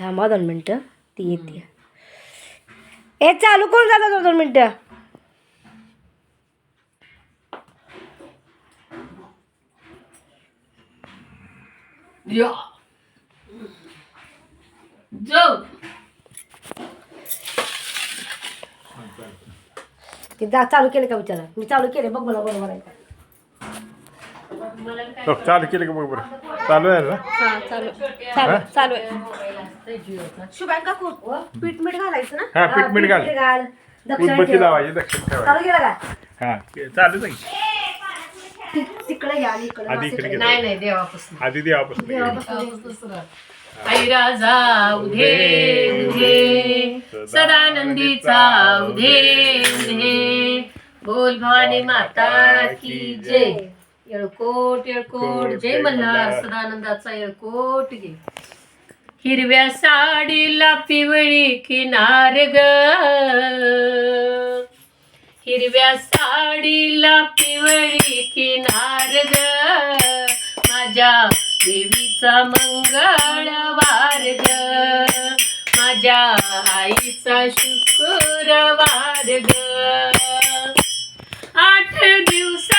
थांबा दोन मिनटं. ती येते. ए चालू करून जाता दोन दोन मिनटं. ते जा चालू केलं का विचारा? मी चालू केले बघ मला बरोबर आहे का. हो, चालू केलं का बघ बरं? चालू आहे ना? हा चालू चालू चालू आहे. काकू पीठ मीठ घालायचं ना? हा, पीठ मीठ घाल. घाल. दक्षिण उदबत्ती ठेव. लावायची दक्षिण ठेवायची. चालू केलं का? हा ते चालू आहे. ति- तिकडे या आणि इकडे आधी बस इकडे इकडे. घे. नाही नाही देवापासून. आधी. देवापासून आई राजा उधे उधे. सदानंदीचा उधे उधे. बोल भवानी माता की जय. येळकोट येळकोट. जय मल्हार सदानंदाचा येळकोट घे. हिरव्या साडीला पिवळी किनार ग. हिरव्या साडीला पिवळी किनार ग. माझ्या देवीचा मंगळवार ग. माझ्या आईचा शुक्रवार ग. आठ दिवसाच्या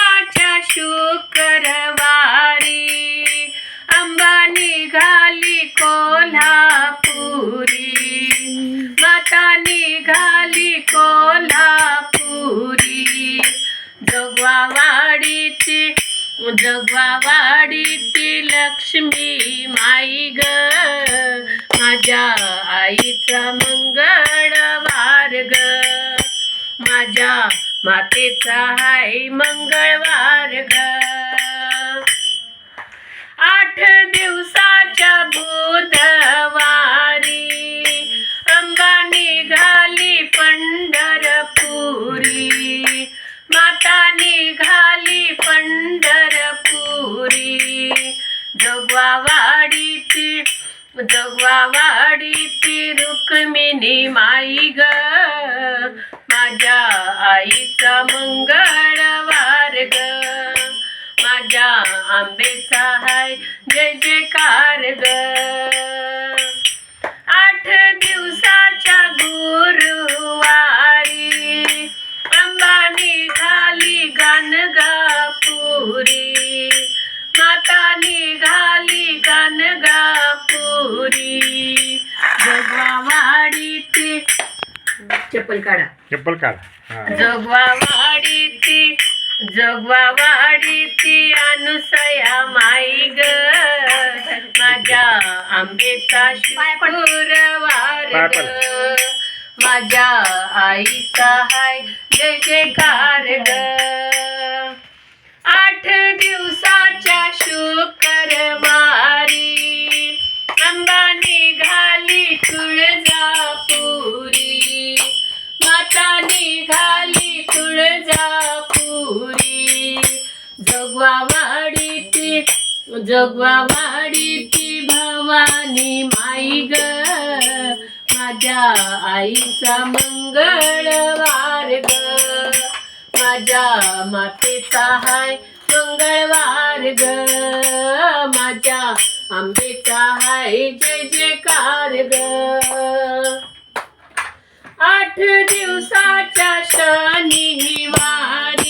शुक्रवारी अंबा निघाली कोल्हापुरी. माता निघाली कोल्हापुरी. जगवावाडीची जगवावाडीची लक्ष्मी माई ग. माझ्या आईचा मंगळवार ग. माझ्या मातेचा हाय मंगळवार ग आठ दिवसाच्या बुधवारी अंबा निघाली पंढरपुरी. माता निघाली पंढरपुरी. जगवावाडीची जगवावाडीची रुक्मिणी माई ग. माझ्या आईचा मंगळवार ग. माझ्या आंबेचा हाय जय जयकार ग. आठ दिवसाच्या गुरुवारी अंबा निघाली गाणगापुरी माता निघाली गाणगापुरी जगवावाडीची चप्पल काढा. चप्पल काढ. हा. जगवावाडीची जगवावाडीची अनुसया माई ग. माझ्या आंबेचा ग. पड. माझ्या आईचा हाय जय जयकार ग. आठ दिवसाच्या शुक्रवारी अंबा निघाली तुळजापुरी जगवावाडीची भवानी माई ग. माझ्या आईचा मंगळवार ग. माझ्या मातेचा हाय मंगळवार ग. माझ्या आंबेचा हाय जय जयकार ग. आठ दिवसाच्या शनिवार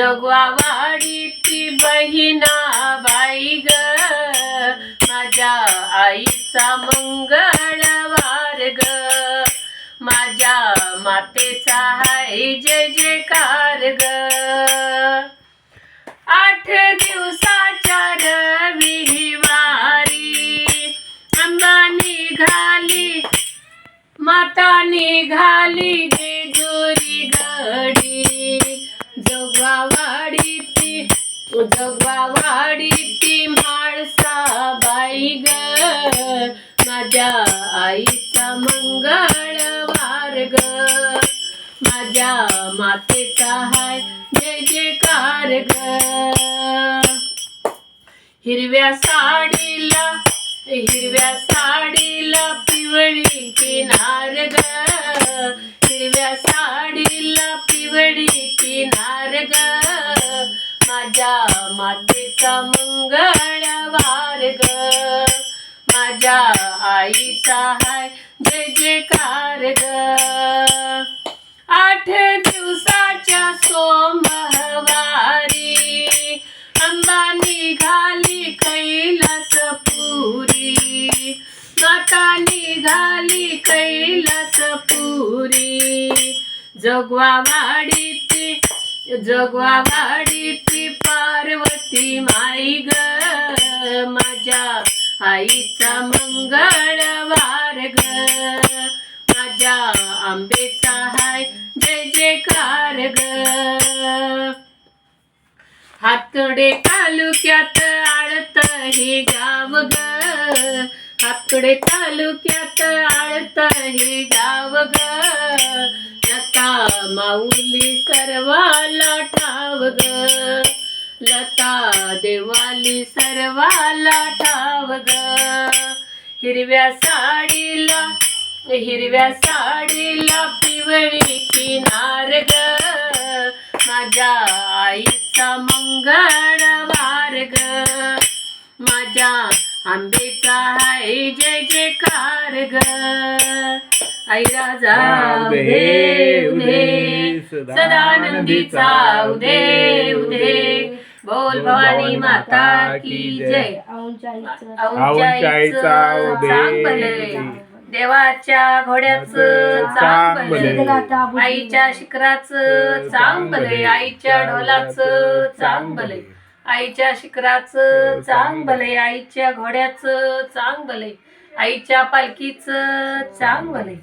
जगवावाडीची बहिणा बाई ग. माझ्या आईचा मंगळवार ग. माझ्या मातेचा हाय जय जयकार ग. आठ दिवस जगवावाडीची जगवावाडीची म्हाळसा बाई ग. माझ्या आईचा मंगळवार ग. माझ्या मातेचा हाय जय जयकार ग. हिरव्या साडीला हिरव्या साडीला पिवळी किनार ग. हिरव्या साडीला पिवळी किनार ग. माझ्या मातेचा मंगळवार ग. माझ्या आईचा हाय जय जयकार ग. आठ दिवसाच्या सोमवारी अंबा निघाली कैलास पुरी. माता निघाली कैलास पुरी. जगवा वाडी जगवा वाडी ती पार्वती माई ग. माझ्या आईचा मंगळवार ग. माझ्या आंबेचा हाय जय जयकार ग. हातडे तालुक्यात आळत हे गाव ग. हातडे तालुक्यात आळत हे गाव ग. लता माऊली सर्वाला ठाव ग. लता देवाली सर्वाला ठाव ग. हिरव्या साडीला हिरव्या साडीला पिवळी किनार ग. माझ्या आईचा मंगळवार ग. माझ्या आंबेचा हाय जय जयकार ग. आई राजा उदे उदे सदानंदीचा उदे उदे बोल भवानी माता की जय उदे. देवाच्या घोड्याचं चांग भले शीतलाता बुद्धी. आईच्या शिखराचं चांग भले आईच्या ढोलाचं चांग भले आईच्या शिखराचं चांग भले आईच्या घोड्याचं चांग भले आईच्या पालखीचं चांग भले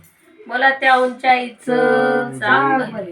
बोला त्या उंचाईचं चांग भले